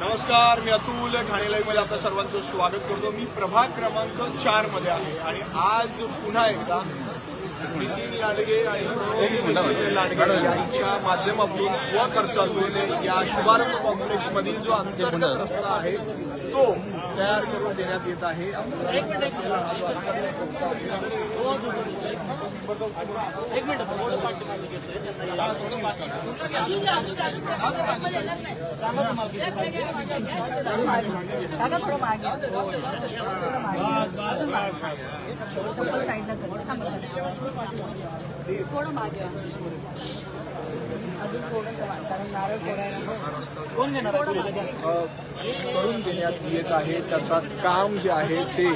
नमस्कार मी अतुल ठाणे लाईव्हमध्ये आपल्या सर्वांचं स्वागत करतो. मी प्रभाग क्रमांक चारमध्ये आहे आणि आज पुन्हा एकदा नितीन लाडगे आणि लाडगे यांच्या माध्यमातून स्वखर्चातून जो अंतर्गत रस्ता तो तयार करून देण्यात हा थोडं मागे अजून. थोडं कारण नारळ फोडायला करून देण्यात येत आहे. त्याचा काम जे आहे ते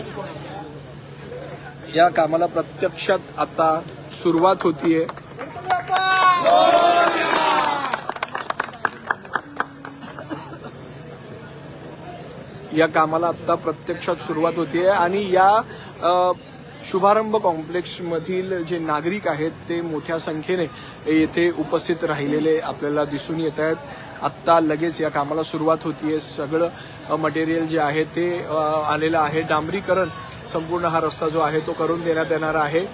या कामाला प्रत्यक्षात आता सुरुवात होतीये. या कामाला आता प्रत्यक्षात सुरुवात होतीये. आणि या शुभारंभ कॉम्प्लेक्समधील जे नागरिक आहेत ते मोठ्या संख्येने येथे उपस्थित राहिलेले आपल्याला दिसून येत आहेत. आत्ता लगेच या कामाला सुरुवात होतीये. सगळं मटेरियल जे आहे ते आलेलं आहे. डांबरीकरण संपूर्ण हा रस्ता जो आहे तो करून देण्यात येणार आहे.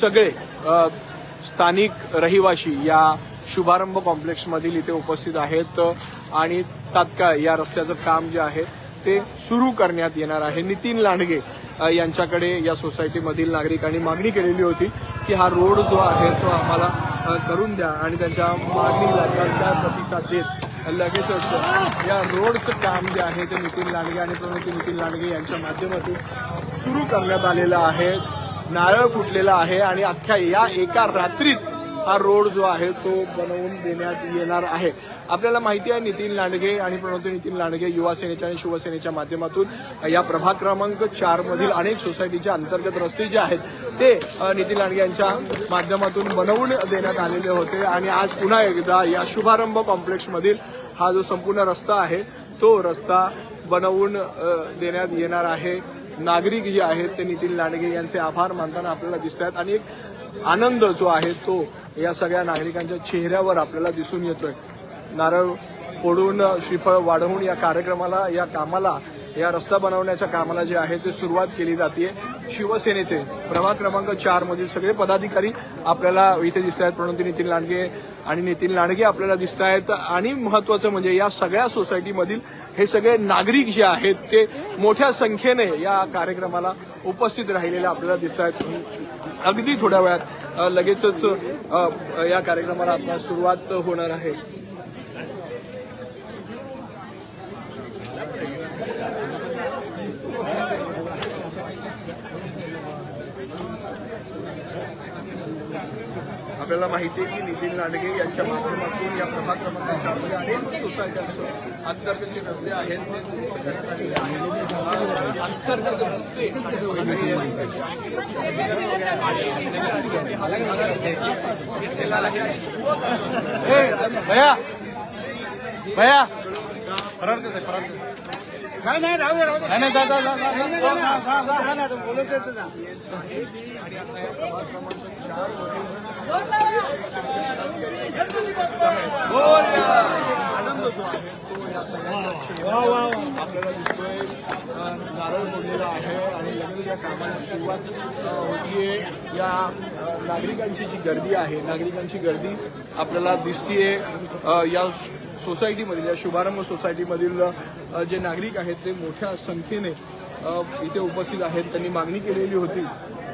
सगळे स्थानिक रहिवाशी या शुभारंभ कॉम्प्लेक्समधील इथे उपस्थित आहेत आणि तात्काळ या रस्त्याचं काम जे आहे ते सुरू करण्यात येणार आहे. नितीन लांडगे यांच्याकडे या सोसायटीमधील नागरिकांनी मागणी केलेली होती की हा रोड जो आहे तो आम्हाला करून द्या आणि त्यांच्या मागणीला त्यांना प्रतिसाद देत लगेचच या रोडचं काम जे आहे ते नितीन लांडगे आणि प्रमुख नितीन लांडगे यांच्या माध्यमातून सुरू करण्यात आलेलं आहे. नारळ फुटलेला आहे आणि अख्ख्या या एका रात्रीत हा रोड जो आहे तो बनवून देण्यात येणार आहे. आपल्याला माहिती आहे नितीन लांडगे आणि प्रणवते नितीन लांडगे युवा सेनेच्या आणि शिवसेनेच्या माध्यमातून या प्रभाग क्रमांक चार मधील अनेक सोसायटीच्या अंतर्गत रस्ते जे आहेत ते नितीन लांडगे यांच्या माध्यमातून बनवून देण्यात आलेले होते. आणि आज पुन्हा एकदा या शुभारंभ कॉम्प्लेक्समधील हा जो संपूर्ण रस्ता आहे तो रस्ता बनवून देण्यात येणार आहे. नागरिक जे आहेत ते नितीन लांडगे यांचे आभार मानताना आपल्याला दिसत आहेत आणि एक आनंद जो आहे तो या सगळ्या नागरिकांच्या चेहऱ्यावर आपल्याला दिसून येतोय. नारळ फोडून श्रीफळ वाढवून या कार्यक्रमाला या कामाला या रस्ता बनवण्याच्या कामाला जे आहे ते सुरुवात केली जाते शिवसेनेचे प्रभाग क्रमांक चार मधील सगळे पदाधिकारी आपल्याला इथे दिसत आहेत. परंतु नितीन लांडगे आणि नितीन लांडगे आपल्याला दिसत आहेत. आणि महत्वाचं म्हणजे या सगळ्या सोसायटीमधील हे सगळे नागरिक जे आहेत ते मोठ्या संख्येने या कार्यक्रमाला उपस्थित राहिलेले आपल्याला दिसत आहेत. अगदी थोड्या वेळात लगेचच या कार्यक्रमाला आता सुरुवात होणार आहे. आपल्याला माहिती आहे की नितीन लांडगे यांच्या माध्यमातून या प्रभाग क्रमांक चारमध्ये अनेक सोसायट्यांचं अंतर्गत जे रस्ते आहेत. ते दुरुस्त करण्यात आलेले आहेत. अंतर्गत रस्ते घेतलेला आहे. आणि स्वखर्च- भैया नाही नाही राहू दे राहू दे. जा जा जा जा आपल्याला दिसतोय नारळ बोललेला आहे आणि लगेच कामाला सुरुवात होतीये. या नागरिकांची जी गर्दी आहे नागरिकांची गर्दी आपल्याला दिसतीये. या सोसायटीमधील या शुभारंभ सोसायटीमधील जे नागरिक आहेत ते मोठ्या संख्येने इथे उपस्थित आहेत. त्यांनी मागणी केलेली होती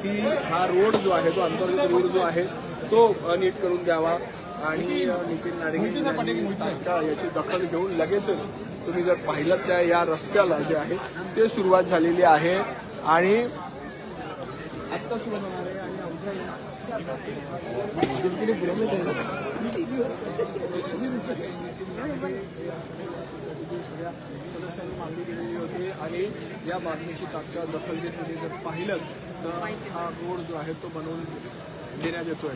की हा रोड जो आहे तो अंतर्गत रोड जो आहे तो नीट करून द्यावा. आणि नितीन यांनी तात्काळ याची दखल घेऊन लगेचच तुम्ही जर पाहिलं त्या या रस्त्याला जे आहे ते सुरुवात झालेली आहे. आणि आत्ता सुरू होणार आहे आणि सगळ्या सदस्यांनी मागणी केलेली होती आणि या मागणीची तात्काळ दखल घेत तुम्ही जर पाहिलं तर हा रोड जो आहे तो बनवून देण्यात येतोय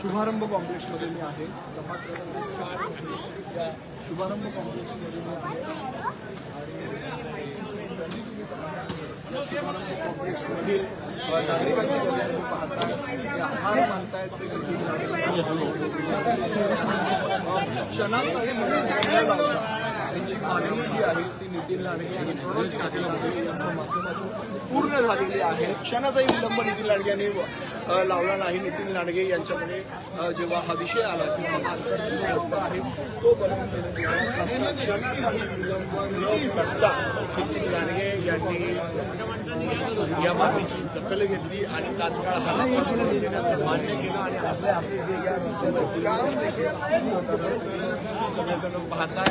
शुभारंभ कॉम्प्लेक्समध्ये मी आहे शुभारंभ कॉम्प्लेक्समध्ये मी आहे. आणि नागरिकांच्या ते मानतायत ते नितीन लाडगे अ, त्यांची मागणी जी आहे ती नितीन लांडगे आणि प्रणव यांच्या माध्यमातून पूर्ण झालेली आहे क्षणाचाही विलंब नितीन लांडगे यांनी लावला नाही नितीन लांडगे यांच्याकडे जेव्हा हा विषय आला किंवा हा अंतर्गत रस्ता आहे तो बनवून विलंब न करता नितीन लांडगे यांनी या मागणीची दखल घेतली आणि तात्काळ हा देण्याचं मान्य केलं आणि आपल्या आपले जे या रस्त्यावर काम पाहताय.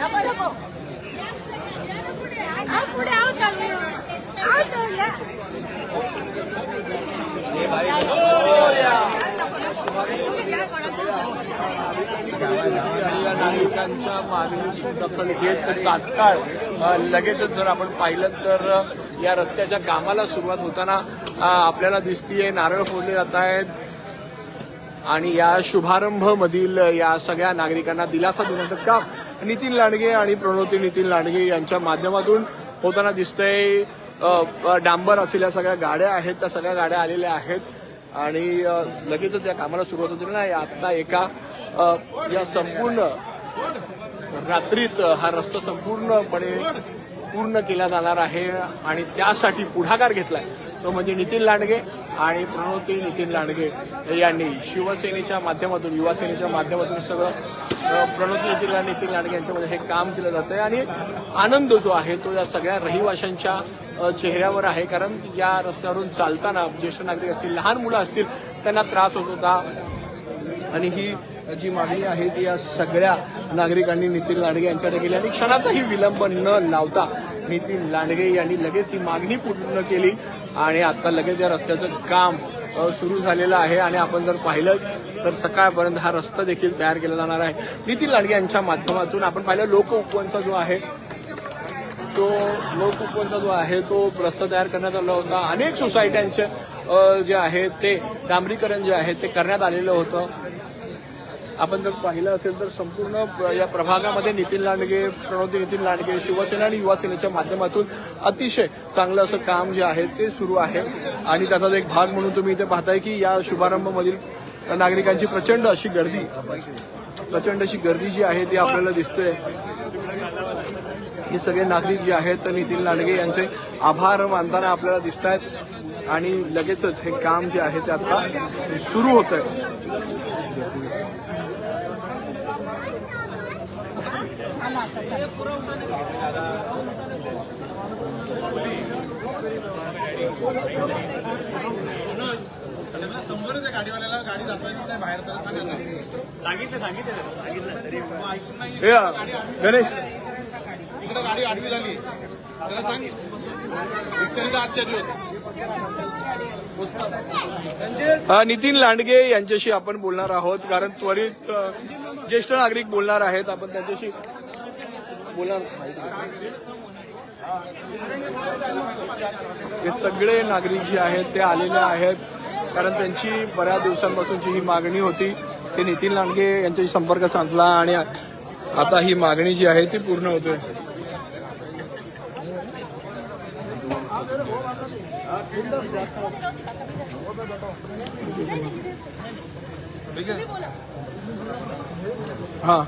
नको नको आ, पुढे आहो चालले. आहो चालले. या नागरिकांच्या मागणीची दखल घेत तात्काळ लगेचच जर आपण पाहिलं तर या रस्त्याच्या कामाला सुरुवात होताना आपल्याला दिसतीये नारळ फोडले जात आहेत आणि या शुभारंभ मधील या सगळ्या नागरिकांना दिलासा देण्याचं काम नितीन लांडगे आणि प्रणोती नितीन लांडगे यांच्या माध्यमातून होताना दिसतंय. डांबर असलेल्या सगळ्या गाड्या आहेत त्या सगळ्या गाड्या आलेल्या आहेत आणि लगेचच या कामाला सुरुवात होती. ना आता एका या संपूर्ण रात्रीत हा रस्ता संपूर्णपणे पूर्ण केला जाणार आहे आणि त्यासाठी पुढाकार घेतलाय. तो म्हणजे नितीन लांडगे आणि प्रणवती नितीन लांडगे यांनी शिवसेनेच्या माध्यमातून युवासेनेच्या माध्यमातून सगळं प्रणवती नितीन लांडगे नितीन लांडगे यांच्यामध्ये हे काम केलं जातं आहे आणि आनंद जो आहे तो या सगळ्या रहिवाशांच्या चेहऱ्यावर आहे. कारण या रस्त्यावरून चालताना ज्येष्ठ नागरिक असतील लहान मुलं असतील त्यांना त्रास होत होता. आणि ही जी मागणी आहे ती या सगळ्या नागरिकांनी नितीन लांडगे यांच्याकडे केली आणि क्षणाचाही विलंब न लावता नितीन लांडगे यांनी लगेच ती मागणी पूर्ण केली आणि आता लगेच या रस्त्याचं काम सुरू झालेलं आहे आणि आपण जर पाहिलं तर सकाळपर्यंत हा रस्ता देखील तयार केला जाणार आहे. नितीन लांडगे यांच्या माध्यमातून आपण पाहिलं लोक उपवनचा जो आहे तो लोक उपवनचा जो आहे तो रस्ता तयार करण्यात आला होता. अनेक सोसायट्यांचे जे आहे ते डांबरीकरण जे आहे ते करण्यात आलेलं होतं. आपण जर पाहिलं असेल तर संपूर्ण या प्रभागामध्ये नितीन लांडगे प्रणवती नितीन लांडगे शिवसेना आणि युवा सेनेच्या माध्यमातून अतिशय चांगलं असं काम जे आहे ते सुरू आहे. आणि त्याचाच एक भाग म्हणून तुम्ही इथे पाहताय की या शुभारंभमधील नागरिकांची प्रचंड अशी गर्दी प्रचंड अशी गर्दी जी आहे ती आपल्याला दिसते हे सगळे नागरिक जे आहेत नितीन लांडगे यांचे आभार मानताना आपल्याला दिसत आहेत आणि लगेचच हे काम जे आहे ते आता सुरू होत आहे त्यांना समोरच आहे गाडीवाल्याला गाडी दाखवायची नाही. बाहेर त्याला सांगायचं मग ऐकून नाही हे गणेश. इकडे गाडी आडवी झाली. त्याला सांग. रिक्षाने आजच्या दिवस नितीन लांडगे यांच्याशी आपण बोलणार आहोत कारण त्वरित ज्येष्ठ नागरिक बोलणार आहेत. आपण त्यांच्याशी बोला हे सगळे नागरिक जे आहेत ते आलेले आहेत. कारण त्यांची बऱ्याच दिवसांपासूनची ही मागणी होती. ते नितीन लांडगे यांच्याशी संपर्क साधला आणि आता ही मागणी जी आहे ती पूर्ण होते हा.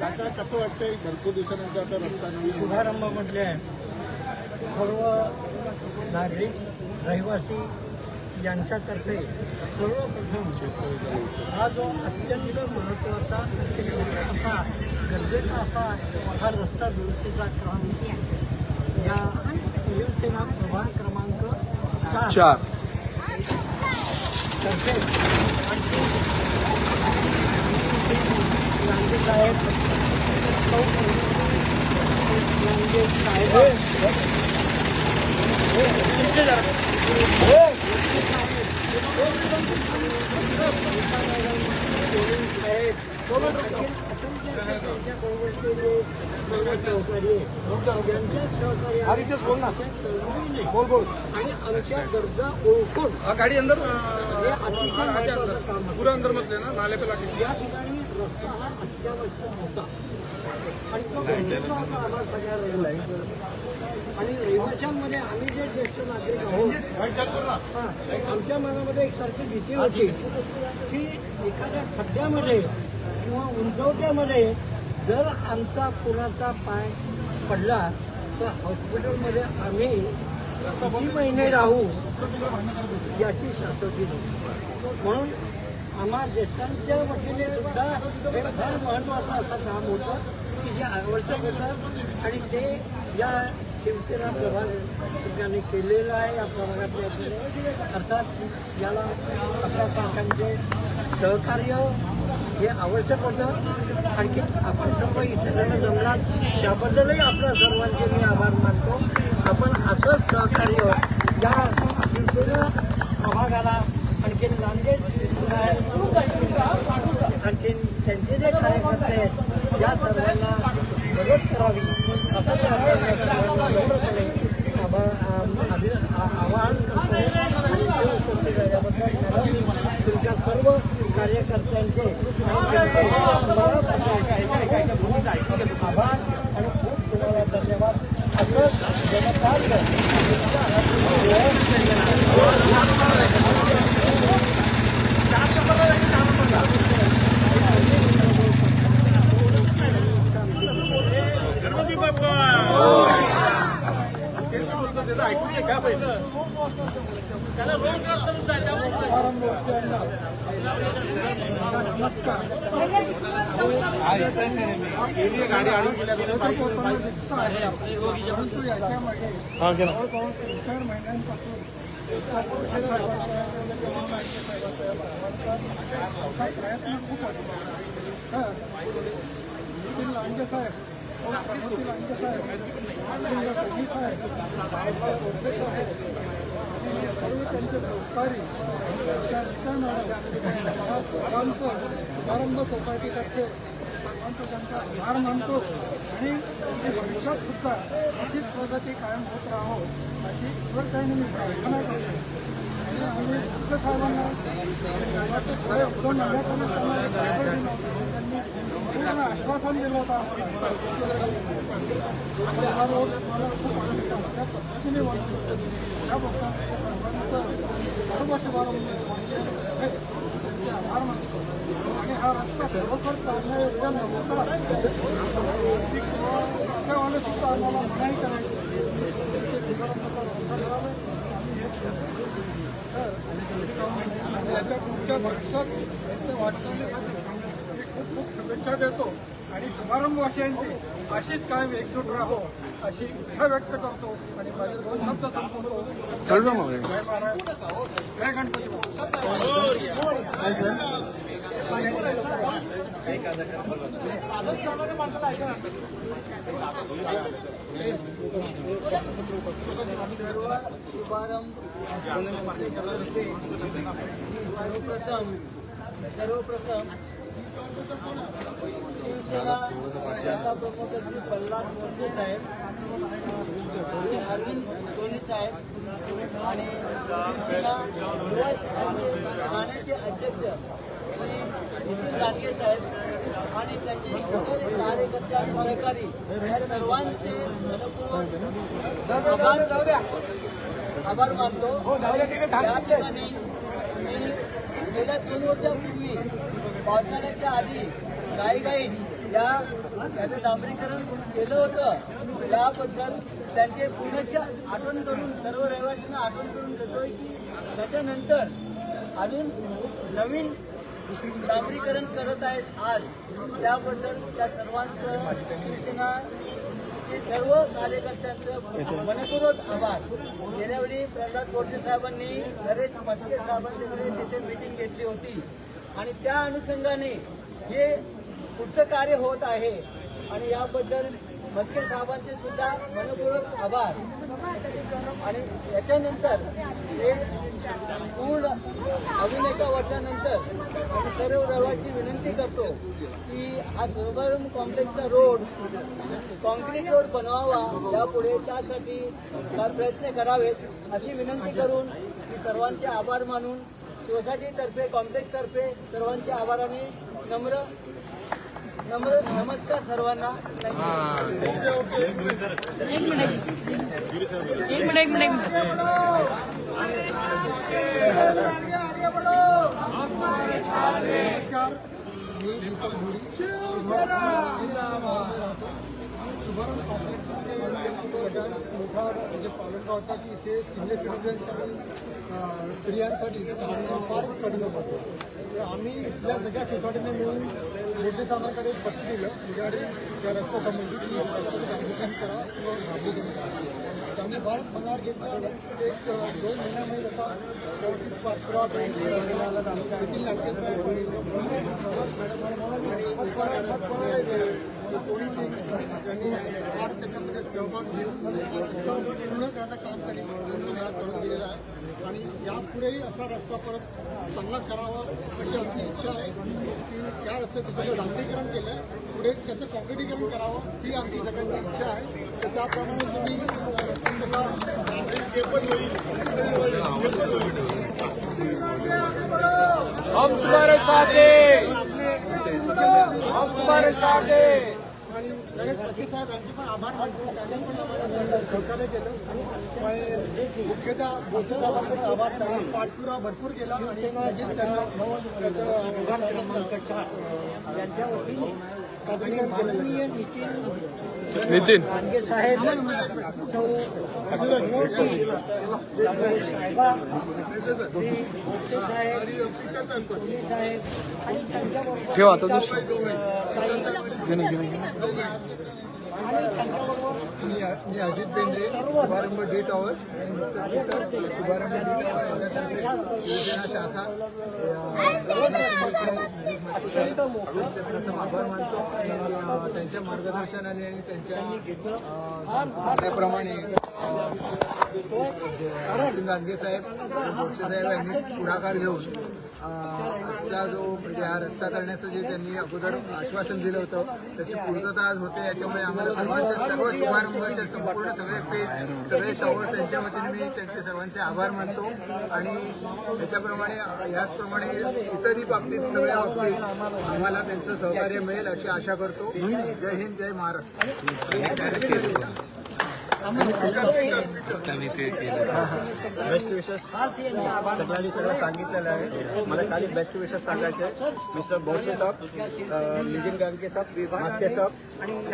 काका कसं वाटतंय? भरपूर दिवसानंतर आता रस्ता नवीन शुभारंभामधले सर्व नागरिक रहिवासी यांच्यातर्फे सर्वप्रथम हा जो अत्यंत महत्त्वाचा अत्यंत असा गरजेचा असा हा रस्ता दुरुस्तीचा काम या शिवसेना प्रभाग क्रमांक चार. चार. तर्फे लांडे साहेब लांडे साहेब त्यांच्या बरोबरचे जे सर्व सहकारी आहेत, त्यांच्या सहकार्याने बोल बोल आणि आमच्या गरजा ओळखून गाडी अंदर हे अतिशय महत्वाचं काम आहे. पूरा अंदर मत लेना नाले पे लाके या ठिकाणी रस्ता हा अत्यावश्यक होता आणि तो गरजेचा होता आम्हाला सगळ्या रहिवाशांना. आणि रहिवाशांमध्ये आम्ही जे ज्येष्ठ नागरिक आहोत हां आमच्या मनामध्ये एक सारखी भीती होती की एखाद्या खड्ड्यामध्ये किंवा उंचवट्यामध्ये जर आमचा कुणाचा पाय पडला तर हॉस्पिटलमध्ये आम्ही किती महिने राहू याची शाश्वती नव्हती म्हणून आम्हा ज्येष्ठांच्या वतीने सुद्धा हे फार महत्त्वाचं असं काम होतं की जे आवश्यक होतं आणि ते या शिवसेना प्रभागाने केलेलं आहे या प्रभागातले अर्थात याला आपल्या काकांचे सहकार्य हे आवश्यक होतं. आणखी आपण सर्व इथे जण जमलात त्याबद्दलही आपल्या सर्वांचे मी आभार मानतो. आपण असंच सहकार्य या शिवसेना प्रभागाला आणखीन नांदेड आणखीन त्यांचे जे कार्यकर्ते आहेत या सर्वांना मदत करावी असं मी आपल्या सर्वांना नम्रपणे आभा- आम- अभि- आ- आवाहन करतो आणि ते उपस्थित राहिल्याबद्दल मला तुमच्या सर्व कार्यकर्त्यांचे आणि त्यांचे मनात असलेले आभार आणि खूप तुम्हाला धन्यवाद असंच जनकार्य तुमच्या हातून गणपती बाप्पा ते काय बोलतो त्याचं ऐकून घे का पहिलं त्याला रोल क्रॉस करून जायचं गाडी आणून हा चार महिन्यांपासून प्रयत्न खूप होता नितीन लांडे साहेब त्यांचे सहकारी त्या रीता मॅडम मला शुभारंभ सोसायटीतर्फे सर्वांचा त्यांचा आभार मानतो आणि भविष्यात सुद्धा अशीच प्रगती कायम होत राहो अशी ईश्वरताईने मी प्रार्थना करतो आणि आम्ही दुसऱ्या साहेबांना गावाचे थोडे त्यांना त्यांनी पूर्ण आश्वासन दिलं होतं मला खूप आनंद त्या पद्धतीने वर्ष सर्वांचं सर्व शुभारंभ वर्ष आभार मानतो आणि हा रस्ता खरोखर चालण्या योग्य नव्हता किंवा रिक्षावाले सुद्धा आम्हाला मनाई करायची ते शुभारंभाचा रस्ता याच्या पुढच्या भविष्यात त्यांच्या वाटचालीसाठी मी खूप खूप शुभेच्छा देतो आणि शुभारंभवासियांची अशीच कायम एकजूट राहो अशी इच्छा व्यक्त करतो आणि माझे दोन शब्द संपवतो. जय महाराज. जय गणपती. सर्व शुभारंभ तर्फे सर्वप्रथम सर्वप्रथम शिवसेना प्रमुख श्री प्रल्हाद मोर्चे साहेब श्री अरविंद धोनी साहेब आणि शिवसेना युवा सेनेचे ठाण्याचे अध्यक्ष श्री नितीन लांडगे साहेब आणि त्यांचे सगळे कार्यकर्ते आणि सहकारी या सर्वांचे मनपूर्वक आभार मानतो. या ठिकाणी मी गेल्या दोन वर्षापूर्वी पावसाळ्याच्या आधी गाईगाईत या त्याचं डांबरीकरण केलं होतं. त्याबद्दल त्यांचे पुण्याच्या आठवण करून सर्व रहिवाशांना आठवण करून देतोय की त्याच्यानंतर अजून नवीन डांबरीकरण करत आहेत आज. त्याबद्दल त्या सर्वांचं शिवसेना सर्व कार्यकर्त्यांचं मनपूर्वक आभार. गेल्या वेळी प्रल्हाद गोडसे साहेबांनी नरेश मस्के साहेबांच्याकडे तिथे मीटिंग घेतली होती. आणि त्या अनुषंगाने हे पुढचं कार्य होत आहे. आणि याबद्दल मस्के साहेबांचे सुद्धा मनपूर्वक आभार. आणि याच्यानंतर हे पूर्ण अजून एका वर्षानंतर मी सर्व रहिवासी विनंती करतो की हा शुभारंभ कॉम्प्लेक्सचा रोड कॉन्क्रीट रोड बनवावा यापुढे त्यासाठी प्रयत्न करावेत अशी विनंती करून मी सर्वांचे आभार मानून सोसायटीतर्फे कॉम्प्लेक्सतर्फे सर्वांचे आभाराने नम्र नम्र नमस्कार सर्वांना. नमस्कार मी दीपक भोरी शुभारंभ कॉम्प्लेक्समध्ये सगळ्यात मोठा म्हणजे पालनका होता की इथे सिनियर सिटीजन्स स्त्रियांसाठी फारच कठीण होतं तर आम्ही इथल्या सगळ्या सोसायटीने मिळून मोठे साहेबांकडे पत्र दिलं. रिगार्डिंग त्या रस्त्यासंबंधी की रस्त्याचं करा किंवा करा त्यांनी फारच पगार घेतला एक दोन महिन्यामध्ये त्याचा व्यवस्थित पाठपुरावा आणि पोलीस त्यांनी फार त्याच्यामध्ये सहभाग घेऊन रस्ता पूर्ण करायचं काम त्यांनी पूर्ण करून दिलेलं आहे आणि यापुढेही असा रस्ता परत चांगला करावा अशी आमची इच्छा आहे की त्या रस्त्याचं सगळं डांबरीकरण केलं आहे पुढे त्याचं कॉन्क्रिटीकरण करावं ही आमची सगळ्यांची इच्छा आहे त्याप्रमाणे तुम्ही साथ हैं। हम तुम्हारे साथ हैं। आणि गणेश साहेब यांचे पण आभार मानतो. त्यांनी पण आम्हाला सहकार्य केलं. आणि मुख्यतः भोसे साहेबांचा पण आभार. त्यांनी पाठपुरावा भरपूर केला आणि नितीन ठेव आता दुसरं घे ना, घे ना, घे ना. मी Ajit Bendre Shubharambh D tower Shubharambh D tower यांच्यातर्फे योजना शाखा यांचे प्रथम आभार मानतो आणि त्यांच्या मार्गदर्शनाने आणि त्यांच्या अं, सांगण्याप्रमाणे गांधी साहेब आणि साहेब यांनी पुढाकार घेऊन आजचा जो म्हणजे हा रस्ता करण्याचं जे त्यांनी अगोदर आश्वासन दिलं होतं त्याची पूर्तता आज होते याच्यामुळे आम्हाला सर्वांच्या सर्व शुभारंभाचे संपूर्ण सगळे पेज सगळे टॉवर्स यांच्या वतीने मी त्यांचे सर्वांचे आभार मानतो. आणि त्याच्याप्रमाणे याचप्रमाणे इतरही बाबतीत सगळ्या बाबतीत आम्हाला त्यांचं सहकार्य मिळेल अशी आशा करतो. जय हिंद जय महाराष्ट्र. बेस्ट विशेष सगळ्यांनी सगळं सांगितलेलं आहे. मला खाली बेस्ट विशेष सांगायचे मिस्टर बोरसे साहब नितिन गांधी साहब मास्के साहब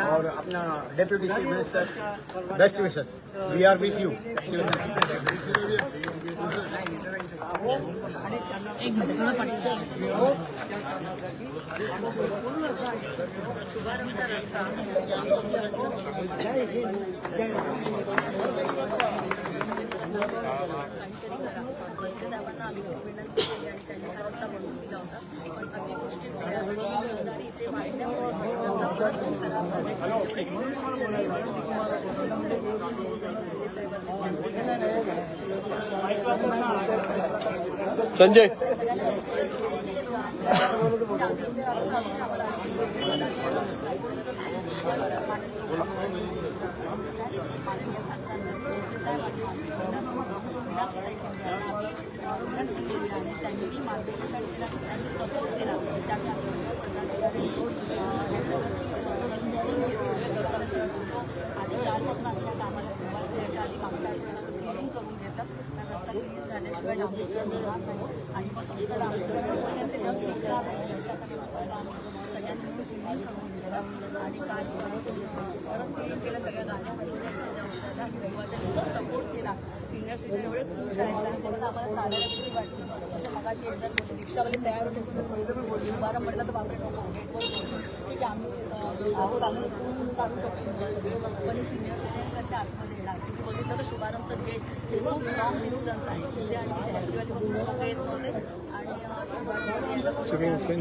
और अपना deputy chief minister best wishes we are with you काहीतरी करा बसके साहेबांना आम्ही विनंती केली आणि त्यांनी हा रस्ता बनवून दिला होता पण अतिवृष्टी इथे वाढल्यामुळं रस्ता परत खराब झाला संजय त्यांनी मार्गदर्शन केलं त्यांनी सपोर्ट केला त्यामुळे आम्ही सगळ्या पदाधिकारी आणि कालपासून आम्ही या कामाला सुरुवात करायच्या आधी मागच्या आठवड्याला क्लिनिंग करून घेतं कारण रस्ता क्लीन होणार नाही आणि मग फक्त डांबरीकरण ते टिकणार नाही याच्याकडे आम्ही सगळ्यांनी मिळून करून आणि काल परत क्लीन केलं सगळ्या गाण्यामध्ये त्याच्या होत्या आणि रहिवाशांनी सपोर्ट केला सिनियर सिटीजन एवढे खुश आहेत त्यांना आम्हाला चालायला किती मगाशी येतात रिक्षावाले तयार होते शुभारंभ म्हटलं तर बापरे नको ठीक आहे आम्ही आहोत आम्ही चालू शकतो. पण हे सिनियर सिटीजन कसे आतमध्ये येणार. तुम्ही बघितलं तर शुभारंभचं गेट खूप लॉंग डिस्टन्स आहे. तिथे आणि ॲक्च्युअली बसून लोक येत नव्हते. आणि अं, शुभारंभ सगळे ऑफलाईन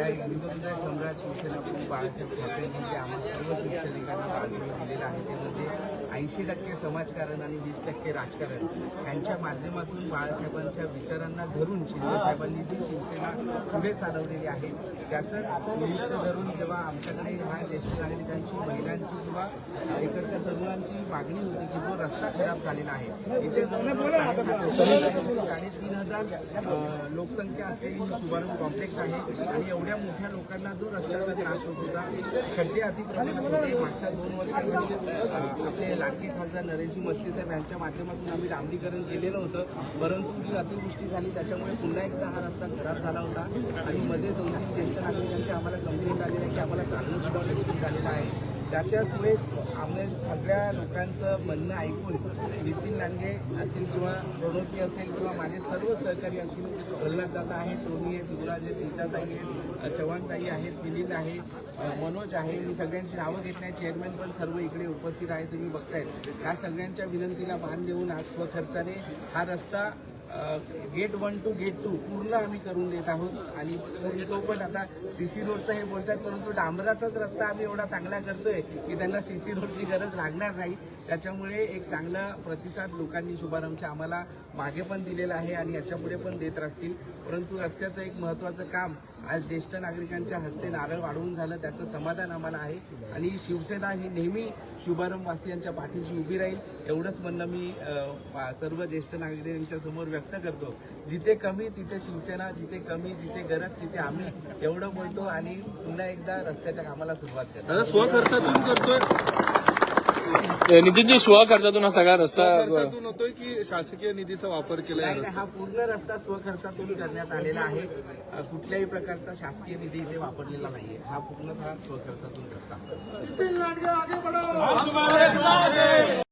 आगे हिंदुत्व सम्राट शिवसेना बाळासाहेब ठाकरे म्हणजे आम्हा सर्व शिवसैनिकांना बांधणी दिलेलं आहे. त्यामध्ये ऐंशी टक्के समाजकारण आणि वीस टक्के राजकारण यांच्या माध्यमातून बाळासाहेबांच्या विचारांना धरून शिंदेसाहेबांनी जी शिवसेना पुढे चालवलेली आहे त्याचंच निमित्त धरून जेव्हा आमच्याकडे ह्या ज्येष्ठ नागरिकांची महिलांची किंवा इकडच्या तरुणांची मागणी होती की जो रस्ता खराब झालेला आहे इथे जवळपास साडेतीन हजार लोकसंख्या असलेली ही शुभारंभ कॉम्प्लेक्स आहे आणि एवढ्या मोठ्या लोकांना जो रस्त्याचा त्रास होत होता खड्डे अतिक्रमण होते मागच्या दोन वर्षांमध्ये आपले लाडके खासदार नरेशजी मस्के साहेब यांच्या माध्यमातून आम्ही डांबरीकरण केलेलं होतं. परंतु जी अतिवृष्टी झाली त्याच्यामुळे पुन्हा एकदा हा रस्ता खराब झाला होता. आणि मध्ये दोन तीन ज्येष्ठ नागरिकांच्या आम्हाला कंप्लेंट आलेल्या की आम्हाला चालणं सुद्धा झालेलं आहे. त्याच्यामुळेच आम्ही सगळ्या लोकांचं म्हणणं ऐकून नितीन लांडगे असेल किंवा प्रणोती असेल किंवा माझे सर्व सहकारी असतील प्रल्हाद दादा आहेत टोनी आहेत युवराज आहेत विद्याताई आहेत चव्हाणताई आहेत मिलिंद आहे मनोज आहे मी सगळ्यांची नावं घेत नाही चेअरमॅन पण सर्व इकडे उपस्थित आहे तुम्ही बघताय या सगळ्यांच्या विनंतीला मान देऊन आज स्वखर्चाने हा रस्ता gate one two gate two पूर्ण आम्ही करून देत आहोत. आणि तो पण आता सीसी रोडचं हे बोलतात परंतु डांबराचाच रस्ता आम्ही एवढा चांगला करतोय की त्यांना सीसी रोडची गरज लागणार नाही. त्याच्यामुळे एक चांगला प्रतिसाद लोकांनी शुभारंभच्या आम्हाला मागे पण दिलेला आहे आणि याच्यापुढे पण देत राहतील. परंतु रस्त्याचं एक महत्त्वाचं काम आज ज्येष्ठ नागरिकांच्या हस्ते नारळ वाढवून झालं त्याचं समाधान आम्हाला आहे. आणि शिवसेना ही नेहमी शुभारंभवासियांच्या पाठीशी उभी राहील एवढंच म्हणणं मी सर्व ज्येष्ठ नागरिकांच्या समोर व्यक्त करतो. जिथे कमी तिथे शिवसेना जिथे कमी जिथे गरज तिथे आम्ही एवढं बोलतो आणि पुन्हा एकदा रस्त्याच्या कामाला सुरुवात करतो. स्वखर्चातून करतोय. नितीनजी स्वखर्चातून हा सगळा रस्ता खर्चातून होतोय की शासकीय निधीचा वापर केलाय नाही नाही, हा पूर्ण रस्ता स्वखर्चातून करण्यात आलेला आहे. अ, कुठल्याही प्रकारचा शासकीय निधी इथे वापरलेला नाहीये. हा पूर्णतः स्वखर्चातून करता आगे बढ़ो